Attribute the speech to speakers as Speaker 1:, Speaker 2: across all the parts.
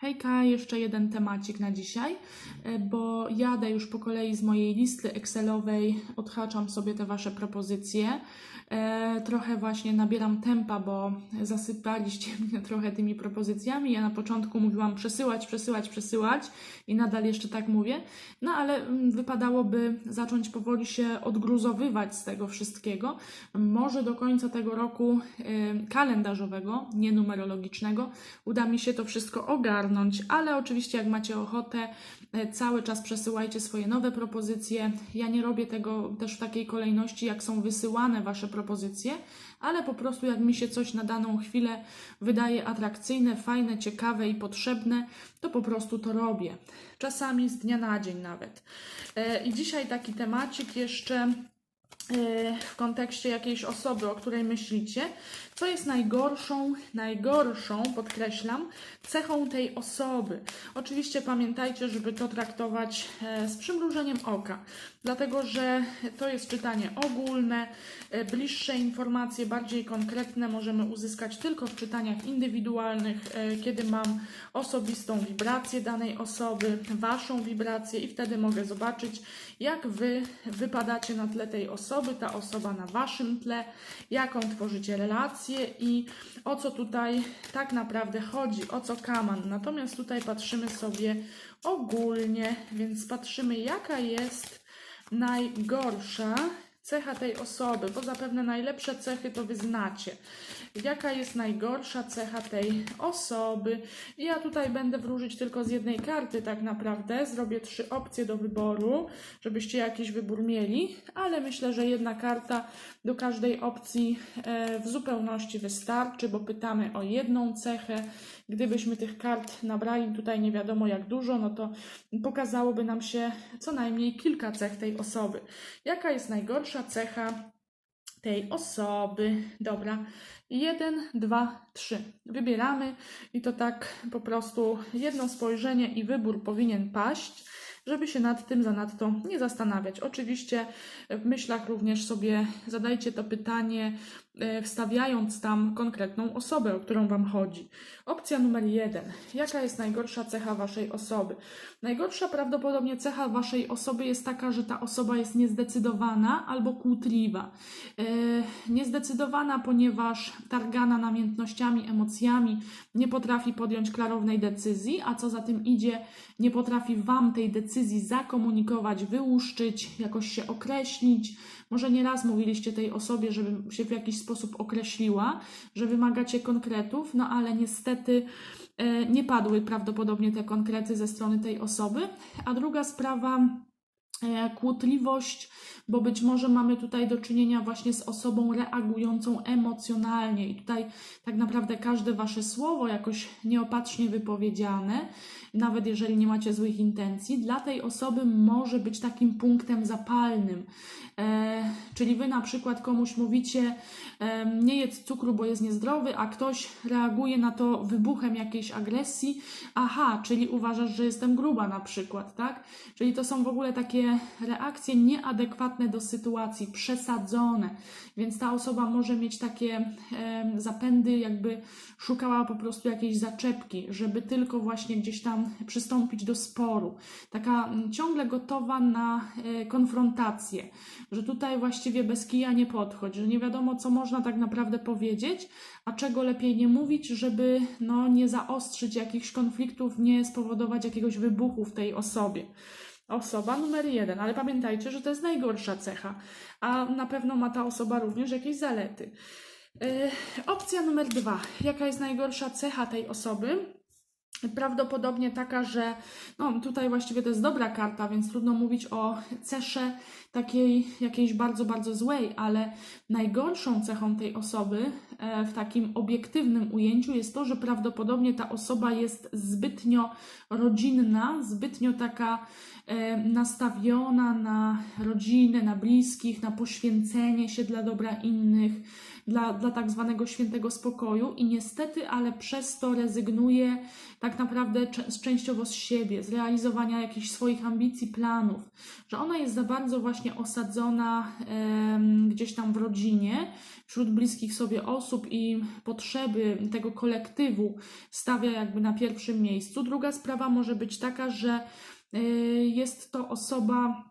Speaker 1: Hejka, jeszcze jeden temacik na dzisiaj, e, bo jadę już po kolei z mojej listy Excelowej, odhaczam sobie te Wasze propozycje. E, trochę właśnie nabieram tempa, bo zasypaliście mnie trochę tymi propozycjami. Ja na początku mówiłam przesyłać, przesyłać, przesyłać i nadal jeszcze tak mówię. No ale mm, wypadałoby zacząć powoli się odgruzowywać z tego wszystkiego. Może do końca tego roku e, kalendarzowego, nie numerologicznego, uda mi się to wszystko ogarnąć, ale oczywiście jak macie ochotę, e, cały czas przesyłajcie swoje nowe propozycje. Ja nie robię tego też w takiej kolejności, jak są wysyłane Wasze propozycje, ale po prostu jak mi się coś na daną chwilę wydaje atrakcyjne, fajne, ciekawe i potrzebne, to po prostu to robię. Czasami z dnia na dzień nawet. E, I dzisiaj taki temacik jeszcze w kontekście jakiejś osoby, o której myślicie, co jest najgorszą, najgorszą, podkreślam, cechą tej osoby. Oczywiście pamiętajcie, żeby to traktować e, z przymrużeniem oka, dlatego że to jest czytanie ogólne, e, bliższe informacje, bardziej konkretne możemy uzyskać tylko w czytaniach indywidualnych, e, kiedy mam osobistą wibrację danej osoby, waszą wibrację i wtedy mogę zobaczyć, jak wy wypadacie na tle tej osoby, ta osoba na waszym tle, jaką tworzycie relację i o co tutaj tak naprawdę chodzi, o co kaman. Natomiast tutaj patrzymy sobie ogólnie, więc patrzymy, jaka jest najgorsza cecha tej osoby, bo zapewne najlepsze cechy to wy znacie. Jaka jest najgorsza cecha tej osoby? Ja tutaj będę wróżyć tylko z jednej karty, tak naprawdę. Zrobię trzy opcje do wyboru, żebyście jakiś wybór mieli, ale myślę, że jedna karta do każdej opcji e, w zupełności wystarczy, bo pytamy o jedną cechę. Gdybyśmy tych kart nabrali tutaj nie wiadomo jak dużo, no to pokazałoby nam się co najmniej kilka cech tej osoby. Jaka jest najgorsza cecha tej osoby? Dobra. Jeden, dwa, trzy. Wybieramy i to tak po prostu jedno spojrzenie i wybór powinien paść, żeby się nad tym zanadto nie zastanawiać. Oczywiście w myślach również sobie zadajcie to pytanie, wstawiając tam konkretną osobę, o którą Wam chodzi. Opcja numer jeden. Jaka jest najgorsza cecha Waszej osoby? Najgorsza prawdopodobnie cecha Waszej osoby jest taka, że ta osoba jest niezdecydowana albo kłótliwa. E, niezdecydowana, ponieważ targana namiętnościami, emocjami, nie potrafi podjąć klarownej decyzji, a co za tym idzie, nie potrafi Wam tej decyzji zakomunikować, wyłuszczyć, jakoś się określić. Może nieraz mówiliście tej osobie, żeby się w jakiś sposób określiła, że wymagacie konkretów, no ale niestety e, nie padły prawdopodobnie te konkrety ze strony tej osoby. A druga sprawa, kłótliwość, bo być może mamy tutaj do czynienia właśnie z osobą reagującą emocjonalnie i tutaj tak naprawdę każde wasze słowo jakoś nieopatrznie wypowiedziane, nawet jeżeli nie macie złych intencji, dla tej osoby może być takim punktem zapalnym. E, czyli wy na przykład komuś mówicie e, nie jedz cukru, bo jest niezdrowy, a ktoś reaguje na to wybuchem jakiejś agresji. Aha, czyli uważasz, że jestem gruba na przykład, tak? Czyli to są w ogóle takie reakcje nieadekwatne do sytuacji, przesadzone, więc ta osoba może mieć takie zapędy, jakby szukała po prostu jakiejś zaczepki, żeby tylko właśnie gdzieś tam przystąpić do sporu. Taka mm, ciągle gotowa na e, konfrontację, że tutaj właściwie bez kija nie podchodź, że nie wiadomo, co można tak naprawdę powiedzieć, a czego lepiej nie mówić, żeby no, nie zaostrzyć jakichś konfliktów, nie spowodować jakiegoś wybuchu w tej osobie. Osoba numer jeden, ale pamiętajcie, że to jest najgorsza cecha, a na pewno ma ta osoba również jakieś zalety. Yy, opcja numer dwa. Jaka jest najgorsza cecha tej osoby? Prawdopodobnie taka, że no tutaj właściwie to jest dobra karta, więc trudno mówić o cesze takiej jakiejś bardzo, bardzo złej, ale najgorszą cechą tej osoby e, w takim obiektywnym ujęciu jest to, że prawdopodobnie ta osoba jest zbytnio rodzinna, zbytnio taka e, nastawiona na rodzinę, na bliskich, na poświęcenie się dla dobra innych. Dla, dla tak zwanego świętego spokoju i niestety, ale przez to rezygnuje tak naprawdę częściowo z siebie, z realizowania jakichś swoich ambicji, planów, że ona jest za bardzo właśnie osadzona em, gdzieś tam w rodzinie, wśród bliskich sobie osób i potrzeby tego kolektywu stawia jakby na pierwszym miejscu. Druga sprawa może być taka, że y, jest to osoba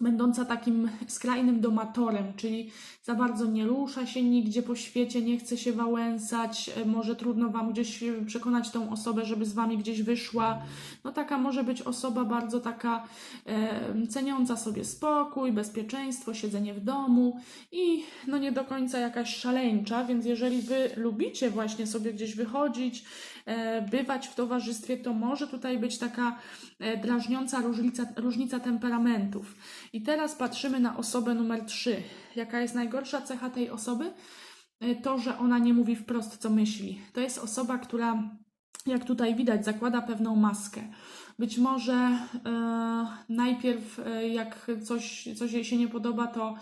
Speaker 1: będąca takim skrajnym domatorem, czyli za bardzo nie rusza się nigdzie po świecie, nie chce się wałęsać, e, może trudno Wam gdzieś e, przekonać tą osobę, żeby z Wami gdzieś wyszła. No taka może być osoba bardzo taka e, ceniąca sobie spokój, bezpieczeństwo, siedzenie w domu i no nie do końca jakaś szaleńcza, więc jeżeli Wy lubicie właśnie sobie gdzieś wychodzić, e, bywać w towarzystwie, to może tutaj być taka e, drażniąca różnica, różnica temperamentów. I teraz patrzymy na osobę numer 3. Jaka jest najgorsza cecha tej osoby? E, To, że ona nie mówi wprost, co myśli. To jest osoba, która, jak tutaj widać, zakłada pewną maskę. Być może e, najpierw, e, jak coś, coś jej się nie podoba, to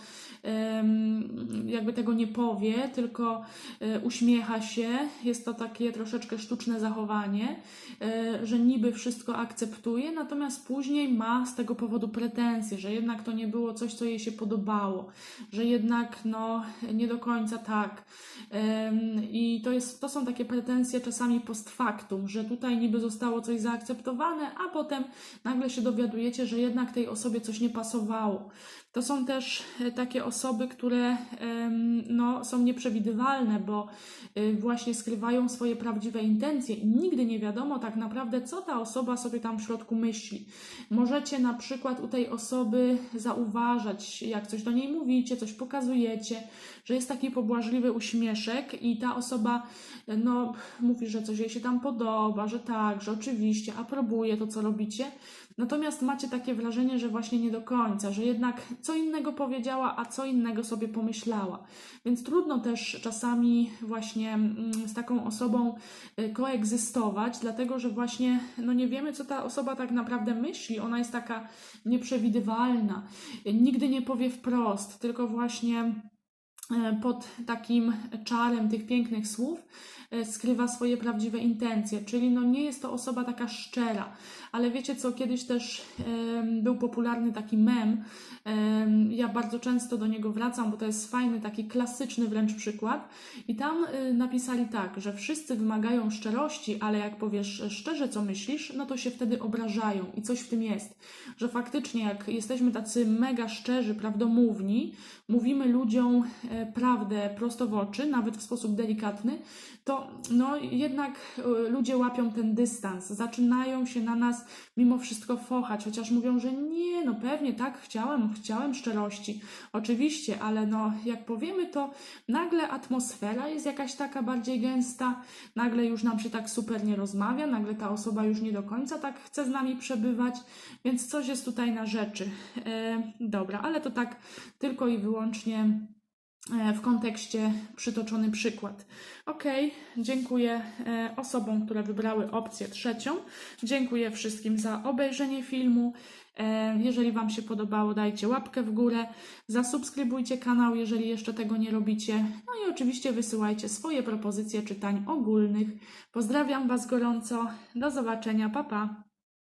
Speaker 1: jakby tego nie powie, tylko e, uśmiecha się. Jest to takie troszeczkę sztuczne zachowanie, że niby wszystko akceptuje, natomiast później ma z tego powodu pretensje, że jednak to nie było coś, co jej się podobało, że jednak no, nie do końca tak. I to, jest, to są takie pretensje czasami post factum, że tutaj niby zostało coś zaakceptowane, a potem nagle się dowiadujecie, że jednak tej osobie coś nie pasowało. To są też e, takie osoby, które no, są nieprzewidywalne, bo y, właśnie skrywają swoje prawdziwe intencje i nigdy nie wiadomo tak naprawdę, co ta osoba sobie tam w środku myśli. Możecie na przykład u tej osoby zauważać, jak coś do niej mówicie, coś pokazujecie, że jest taki pobłażliwy uśmieszek i ta osoba y, no, mówi, że coś jej się tam podoba, że tak, że oczywiście aprobuje to, co robicie. Natomiast macie takie wrażenie, że właśnie nie do końca, że jednak co innego powiedziała, a co innego sobie pomyślała. Więc trudno też czasami właśnie mm, z taką osobą y, koegzystować, dlatego że właśnie no nie wiemy, co ta osoba tak naprawdę myśli. Ona jest taka nieprzewidywalna, nigdy nie powie wprost, tylko właśnie pod takim czarem tych pięknych słów e, skrywa swoje prawdziwe intencje, czyli no nie jest to osoba taka szczera, ale wiecie co, kiedyś też był popularny taki mem, em, ja bardzo często do niego wracam, bo to jest fajny, taki klasyczny wręcz przykład. I tam y, napisali tak, że wszyscy wymagają szczerości, ale jak powiesz szczerze, co myślisz, no to się wtedy obrażają i coś w tym jest, że faktycznie jak jesteśmy tacy mega szczerzy, prawdomówni, mówimy ludziom e, prawdę prosto w oczy, nawet w sposób delikatny, to no jednak e, ludzie łapią ten dystans, zaczynają się na nas mimo wszystko fochać, chociaż mówią, że nie, no pewnie tak, chciałem, chciałem szczerości, oczywiście, ale no jak powiemy, to nagle atmosfera jest jakaś taka bardziej gęsta, nagle już nam się tak super nie rozmawia, nagle ta osoba już nie do końca tak chce z nami przebywać, więc coś jest tutaj na rzeczy. E, dobra, ale to tak tylko i wyłącznie e, w kontekście przytoczony przykład. Ok, dziękuję e, osobom, które wybrały opcję trzecią. Dziękuję wszystkim za obejrzenie filmu. E, Jeżeli Wam się podobało, dajcie łapkę w górę, zasubskrybujcie kanał, jeżeli jeszcze tego nie robicie. No i oczywiście wysyłajcie swoje propozycje czytań ogólnych. Pozdrawiam Was gorąco. Do zobaczenia, pa pa.